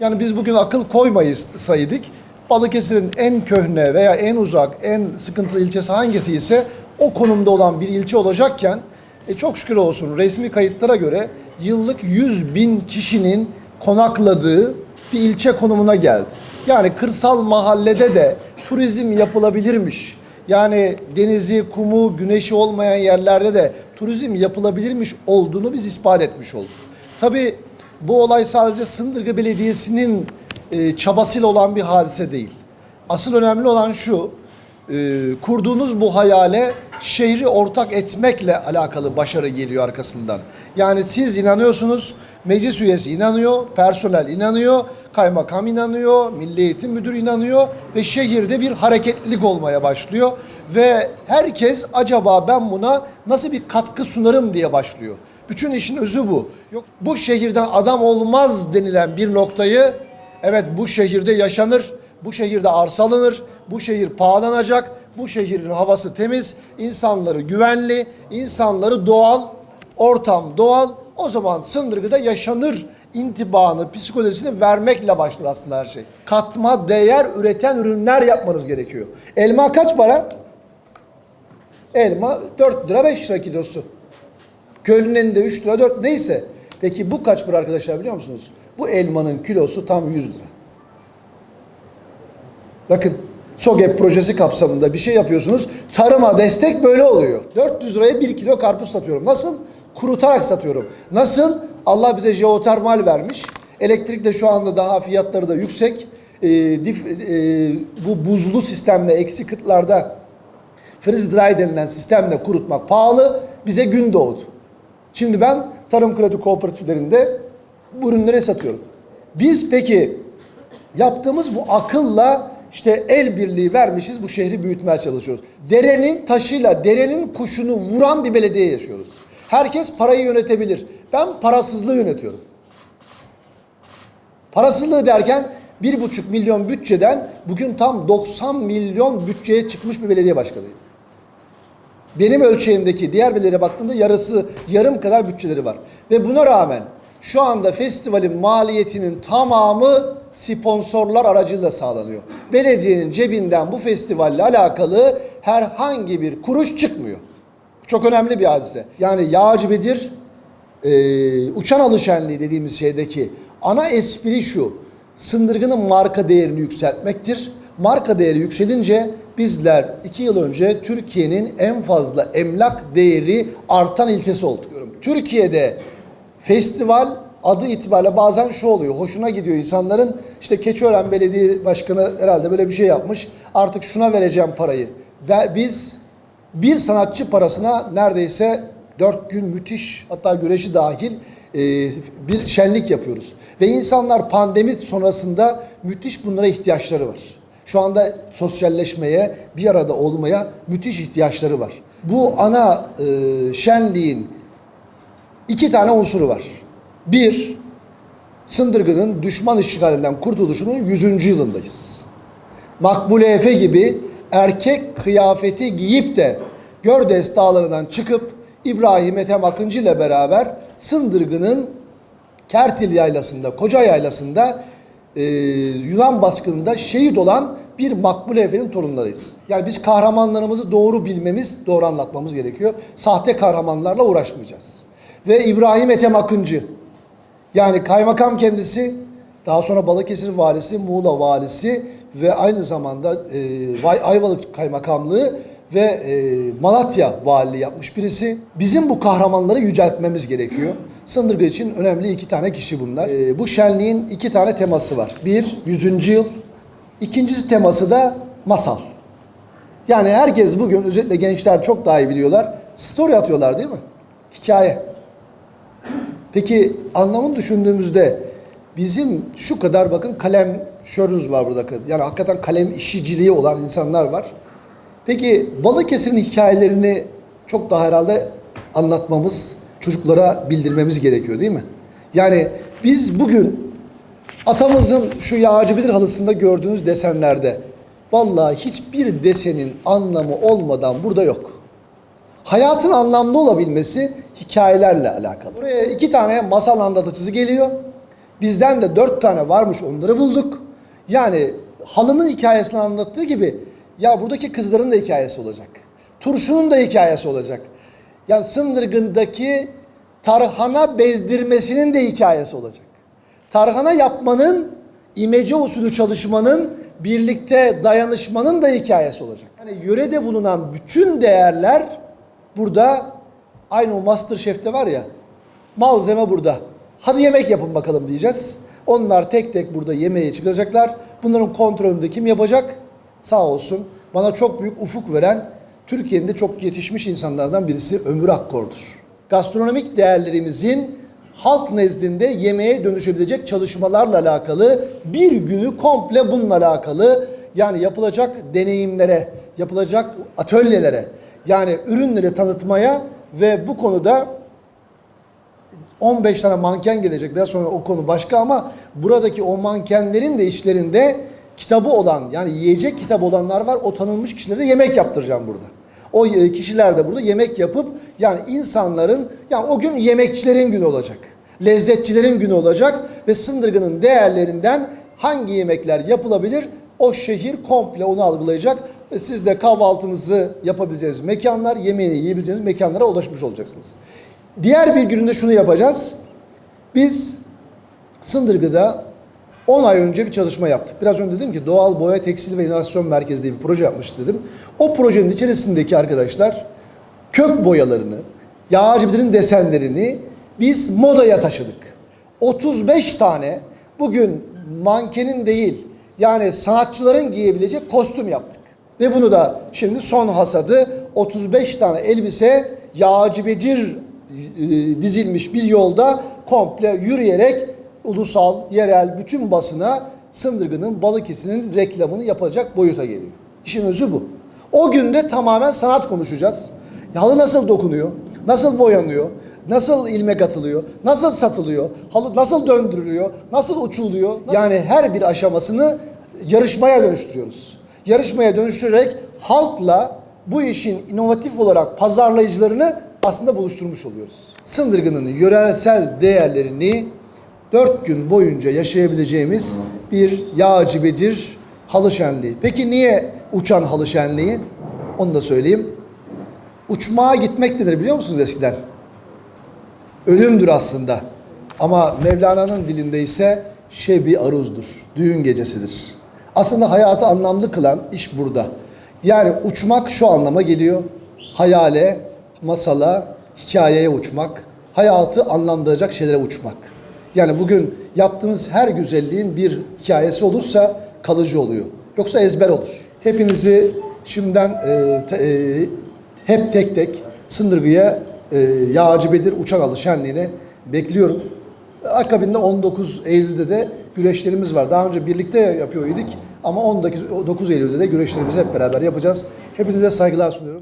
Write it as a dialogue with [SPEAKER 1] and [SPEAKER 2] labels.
[SPEAKER 1] Yani biz bugün akıl koymayız saydık. Balıkesir'in en köhne veya en uzak, en sıkıntılı ilçesi hangisi ise o konumda olan bir ilçe olacakken e çok şükür olsun resmi kayıtlara göre yıllık 100 bin kişinin konakladığı bir ilçe konumuna geldi. Yani kırsal mahallede de turizm yapılabilirmiş. Yani denizi, kumu, güneşi olmayan yerlerde de turizm yapılabilirmiş olduğunu biz ispat etmiş olduk. Tabii bu olay sadece Sındırgı Belediyesi'nin e, çabasıyla olan bir hadise değil. Asıl önemli olan şu, e, kurduğunuz bu hayale şehri ortak etmekle alakalı başarı geliyor arkasından. Yani siz inanıyorsunuz, meclis üyesi inanıyor, personel inanıyor, kaymakam inanıyor, milli eğitim müdürü inanıyor ve şehirde bir hareketlilik olmaya başlıyor ve herkes acaba ben buna nasıl bir katkı sunarım diye başlıyor. Bütün işin özü bu. Yok bu şehirden adam olmaz denilen bir noktayı evet bu şehirde yaşanır, bu şehirde arsa alınır, bu şehir pahalanacak, bu şehrin havası temiz, insanları güvenli, insanları doğal, ortam doğal. O zaman Sındırgı'da yaşanır intibanı, psikolojisini vermekle başlar aslında her şey. Katma değer üreten ürünler yapmanız gerekiyor. Elma kaç para? Elma 4 lira 5 lira kilosu. Gölün elinde 3 lira 4 neyse. Peki bu kaç para arkadaşlar biliyor musunuz? Bu elmanın kilosu tam 100 lira. Bakın SOGEP projesi kapsamında bir şey yapıyorsunuz. Tarıma destek böyle oluyor. 400 liraya 1 kilo karpuz satıyorum. Nasıl? Kurutarak satıyorum. Nasıl? Allah bize jeotermal vermiş. Elektrik de şu anda daha fiyatları da yüksek. Ee, dif, e, bu buzlu sistemle eksi kıtlarda freeze dry denilen sistemle kurutmak pahalı. Bize gün doğdu. Şimdi ben tarım kredi kooperatiflerinde bu ürünleri satıyorum. Biz peki yaptığımız bu akılla işte el birliği vermişiz bu şehri büyütmeye çalışıyoruz. Derenin taşıyla derenin kuşunu vuran bir belediye yaşıyoruz. Herkes parayı yönetebilir. Ben parasızlığı yönetiyorum. Parasızlığı derken bir buçuk milyon bütçeden bugün tam 90 milyon bütçeye çıkmış bir belediye başkanıyım. Benim ölçeğimdeki diğer belediyelere baktığımda yarısı, yarım kadar bütçeleri var. Ve buna rağmen şu anda festivalin maliyetinin tamamı sponsorlar aracılığıyla sağlanıyor. Belediyenin cebinden bu festivalle alakalı herhangi bir kuruş çıkmıyor. Çok önemli bir hadise. Yani Yağcı Bedir e, uçan alı şenliği dediğimiz şeydeki ana espri şu. Sındırgının marka değerini yükseltmektir. Marka değeri yükselince bizler iki yıl önce Türkiye'nin en fazla emlak değeri artan ilçesi olduk. Türkiye'de festival adı itibariyle bazen şu oluyor. Hoşuna gidiyor insanların. İşte Keçiören Belediye Başkanı herhalde böyle bir şey yapmış. Artık şuna vereceğim parayı. Ve biz bir sanatçı parasına neredeyse dört gün müthiş hatta güreşi dahil e, bir şenlik yapıyoruz. Ve insanlar pandemi sonrasında müthiş bunlara ihtiyaçları var. Şu anda sosyalleşmeye, bir arada olmaya müthiş ihtiyaçları var. Bu ana e, şenliğin iki tane unsuru var. Bir, Sındırgı'nın düşman işgalinden kurtuluşunun 100. yılındayız. Makbule Efe gibi erkek kıyafeti giyip de Gördes dağlarından çıkıp İbrahim Ethem Akıncı ile beraber Sındırgı'nın Kertil Yaylası'nda, Koca Yaylası'nda e, Yunan baskınında şehit olan bir Makbule Efe'nin torunlarıyız. Yani biz kahramanlarımızı doğru bilmemiz, doğru anlatmamız gerekiyor. Sahte kahramanlarla uğraşmayacağız. Ve İbrahim Ethem Akıncı, yani kaymakam kendisi, daha sonra Balıkesir valisi, Muğla valisi ve aynı zamanda e, Ayvalık kaymakamlığı ve e, Malatya valiliği yapmış birisi. Bizim bu kahramanları yüceltmemiz gerekiyor. Sındırgı için önemli iki tane kişi bunlar. E, bu şenliğin iki tane teması var. Bir, 100. yıl. İkincisi teması da masal. Yani herkes bugün özellikle gençler çok daha iyi biliyorlar. Story atıyorlar değil mi? Hikaye. Peki anlamını düşündüğümüzde bizim şu kadar bakın kalem şörünüz var burada. Yani hakikaten kalem işiciliği olan insanlar var. Peki Balıkesir'in hikayelerini çok daha herhalde anlatmamız, çocuklara bildirmemiz gerekiyor değil mi? Yani biz bugün atamızın şu yağcı bilir halısında gördüğünüz desenlerde vallahi hiçbir desenin anlamı olmadan burada yok. Hayatın anlamlı olabilmesi hikayelerle alakalı. Buraya iki tane masal anlatıcısı geliyor. Bizden de dört tane varmış onları bulduk. Yani halının hikayesini anlattığı gibi ya buradaki kızların da hikayesi olacak. Turşunun da hikayesi olacak. Yani Sındırgın'daki tarhana bezdirmesinin de hikayesi olacak. Tarhana yapmanın, imece usulü çalışmanın, birlikte dayanışmanın da hikayesi olacak. Yani yörede bulunan bütün değerler burada aynı o Masterchef'te var ya malzeme burada. Hadi yemek yapın bakalım diyeceğiz. Onlar tek tek burada yemeğe çıkacaklar. Bunların kontrolünü de kim yapacak? Sağ olsun. Bana çok büyük ufuk veren Türkiye'nin de çok yetişmiş insanlardan birisi Ömür Akkor'dur. Gastronomik değerlerimizin halk nezdinde yemeğe dönüşebilecek çalışmalarla alakalı bir günü komple bununla alakalı yani yapılacak deneyimlere, yapılacak atölyelere yani ürünleri tanıtmaya ve bu konuda 15 tane manken gelecek. Biraz sonra o konu başka ama buradaki o mankenlerin de işlerinde kitabı olan yani yiyecek kitabı olanlar var. O tanınmış kişilere yemek yaptıracağım burada. O e, kişiler de burada yemek yapıp yani insanların yani o gün yemekçilerin günü olacak. Lezzetçilerin günü olacak ve Sındırgı'nın değerlerinden hangi yemekler yapılabilir o şehir komple onu algılayacak ve siz de kahvaltınızı yapabileceğiniz mekanlar, yemeğini yiyebileceğiniz mekanlara ulaşmış olacaksınız. Diğer bir gününde şunu yapacağız. Biz Sındırgı'da 10 ay önce bir çalışma yaptık. Biraz önce dedim ki doğal boya tekstil ve inovasyon merkezi diye bir proje yapmış dedim. O projenin içerisindeki arkadaşlar kök boyalarını, yağcıların desenlerini biz modaya taşıdık. 35 tane bugün mankenin değil yani sanatçıların giyebilecek kostüm yaptık. Ve bunu da şimdi son hasadı 35 tane elbise yağcı becir e, dizilmiş bir yolda komple yürüyerek ulusal, yerel bütün basına Sındırgı'nın Balıkesir'in reklamını yapacak boyuta geliyor. İşin özü bu. O günde tamamen sanat konuşacağız. Halı nasıl dokunuyor? Nasıl boyanıyor? Nasıl ilmek atılıyor? Nasıl satılıyor? Halı nasıl döndürülüyor? Nasıl uçuluyor? Yani her bir aşamasını yarışmaya dönüştürüyoruz. Yarışmaya dönüştürerek halkla bu işin inovatif olarak pazarlayıcılarını aslında buluşturmuş oluyoruz. Sındırgı'nın yörelsel değerlerini dört gün boyunca yaşayabileceğimiz bir yağcı becir halı şenliği. Peki niye uçan halı şenliği? Onu da söyleyeyim. Uçmaya gitmek nedir biliyor musunuz eskiden? Ölümdür aslında. Ama Mevlana'nın dilinde ise şebi aruzdur. Düğün gecesidir. Aslında hayatı anlamlı kılan iş burada. Yani uçmak şu anlama geliyor. Hayale, masala, hikayeye uçmak. Hayatı anlamlandıracak şeylere uçmak. Yani bugün yaptığınız her güzelliğin bir hikayesi olursa kalıcı oluyor. Yoksa ezber olur. Hepinizi şimdiden e, te- e, hep tek tek Sındırgı'ya e, Yağcı Bedir Uçak Alı Şenliği'ne bekliyorum. Akabinde 19 Eylül'de de güreşlerimiz var. Daha önce birlikte yapıyor idik ama 19 9 Eylül'de de güreşlerimizi hep beraber yapacağız. Hepinize saygılar sunuyorum.